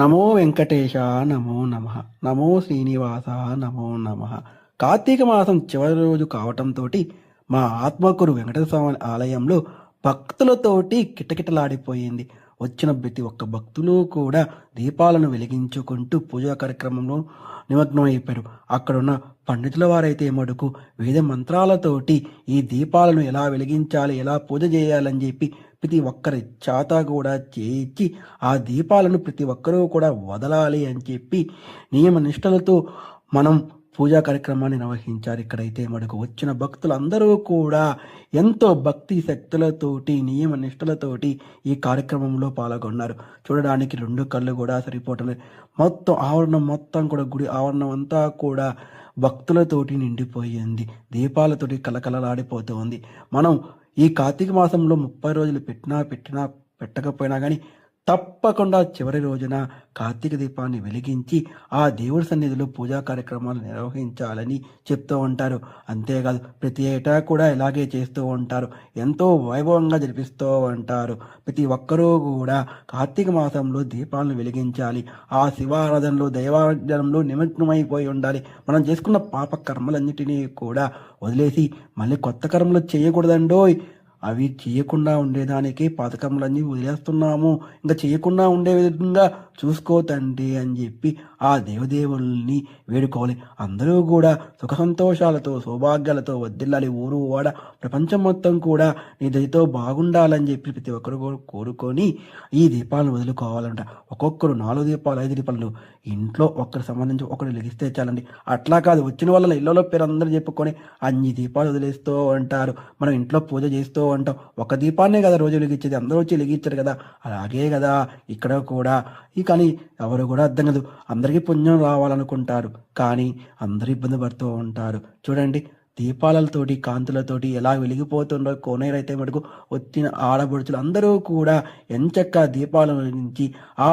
నమో వెంకటేశ నమో నమ. నమో శ్రీనివాస నమో నమ. కార్తీక మాసం చివరి రోజు కావటంతో మా ఆత్మకురు వెంకటేశ్వర స్వామి ఆలయంలో భక్తులతోటి కిటకిటలాడిపోయింది. వచ్చిన ప్రతి ఒక్క భక్తులు కూడా దీపాలను వెలిగించుకుంటూ పూజా కార్యక్రమంలో నిమగ్నం అయిపోయారు. అక్కడున్న పండితుల వారైతే మటుకు వేద మంత్రాలతోటి ఈ దీపాలను ఎలా వెలిగించాలి ఎలా పూజ చేయాలని చెప్పి ప్రతి ఒక్కరి చేత కూడా చేయించి ఆ దీపాలను ప్రతి ఒక్కరూ కూడా వదలాలి అని చెప్పి నియమ నిష్టలతో మనం పూజా కార్యక్రమాన్ని నిర్వహించారు. ఇక్కడైతే మనకు వచ్చిన భక్తులందరూ కూడా ఎంతో భక్తి శక్తులతోటి నియమ నిష్ఠలతోటి ఈ కార్యక్రమంలో పాల్గొన్నారు. చూడడానికి రెండు కళ్ళు కూడా సరిపోవటం మొత్తం ఆవరణం మొత్తం కూడా గుడి ఆవరణం అంతా కూడా భక్తులతోటి నిండిపోయింది. దీపాలతోటి కలకలలాడిపోతుంది మనం ఈ కార్తీక మాసంలో ముప్పై రోజులు పెట్టినా పెట్టినా పెట్టకపోయినా కానీ తప్పకుండా చివరి రోజున కార్తీక దీపాన్ని వెలిగించి ఆ దేవుడి సన్నిధిలో పూజా కార్యక్రమాలు నిర్వహించాలని చెప్తూ ఉంటారు. అంతేకాదు ప్రతి ఏటా కూడా ఇలాగే చేస్తూ ఉంటారు. ఎంతో వైభవంగా జరిపిస్తూ ఉంటారు. ప్రతి ఒక్కరూ కూడా కార్తీక మాసంలో దీపాలను వెలిగించాలి. ఆ శివారాధనలో దైవారాధనలో నిమగ్నమైపోయి ఉండాలి. మనం చేసుకున్న పాప కర్మలన్నిటినీ కూడా వదిలేసి మళ్ళీ కొత్త కర్మలు చేయకూడదండోయ్. అవి చేయకుండా ఉండేదానికి పథకములన్నీ వదిలేస్తున్నాము. ఇంకా చేయకుండా ఉండే విధంగా చూసుకోతండి అని చెప్పి ఆ దేవదేవుల్ని వేడుకోవాలి. అందరూ కూడా సుఖ సంతోషాలతో సౌభాగ్యాలతో వద్దిల్లాలి ఊరు వాడ ప్రపంచం మొత్తం కూడా నీ దయతో బాగుండాలని చెప్పి ప్రతి ఒక్కరు కూడా కోరుకొని ఈ దీపాలను వదులుకోవాలంట. ఒక్కొక్కరు నాలుగు దీపాలు ఐదు దీపాలు. ఇంట్లో ఒక్కరు సంబంధించి ఒకరు లెగిస్తే చాలండి. అట్లా కాదు వచ్చిన వాళ్ళ ఇళ్ళలో పేరు అందరూ చెప్పుకొని అన్ని దీపాలు వదిలేస్తూ ఉంటారు. మనం ఇంట్లో పూజ చేస్తూ ఉంటాం. ఒక దీపాన్నే కదా రోజు వెలిగించేది. అందరూ వచ్చి వెలిగించారు కదా. అలాగే కదా. ఇక్కడ కూడా ఇక కానీ ఎవరు కూడా అర్థం కాదు. అందరికీ పుణ్యం రావాలనుకుంటారు కానీ అందరూ ఇబ్బంది పడుతూ ఉంటారు. చూడండి దీపాలతోటి కాంతులతోటి ఎలా వెలిగిపోతుండో కోనేరు అయితే మటుకు వచ్చిన ఆడబడుచులు అందరూ కూడా ఎంచక్క దీపాల నుంచి ఆ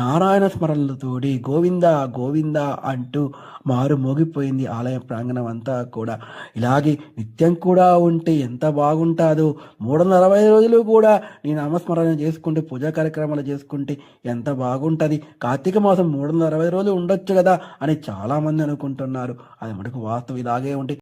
నారాయణ స్మరణలతోడి గోవింద గోవింద అంటూ మారు మోగిపోయింది ఆలయ ప్రాంగణం అంతా కూడా. ఇలాగే నిత్యం కూడా ఉంటే ఎంత బాగుంటుందో మూడు వందల అరవై రోజులు కూడా నీ నామస్మరణ చేసుకుంటే పూజా కార్యక్రమాలు చేసుకుంటే ఎంత బాగుంటుంది. కార్తీక మాసం మూడు వందల అరవై రోజులు ఉండొచ్చు కదా అని చాలామంది అనుకుంటున్నారు. అది మటుకు వాస్తవం. ఇలాగే ఉంటే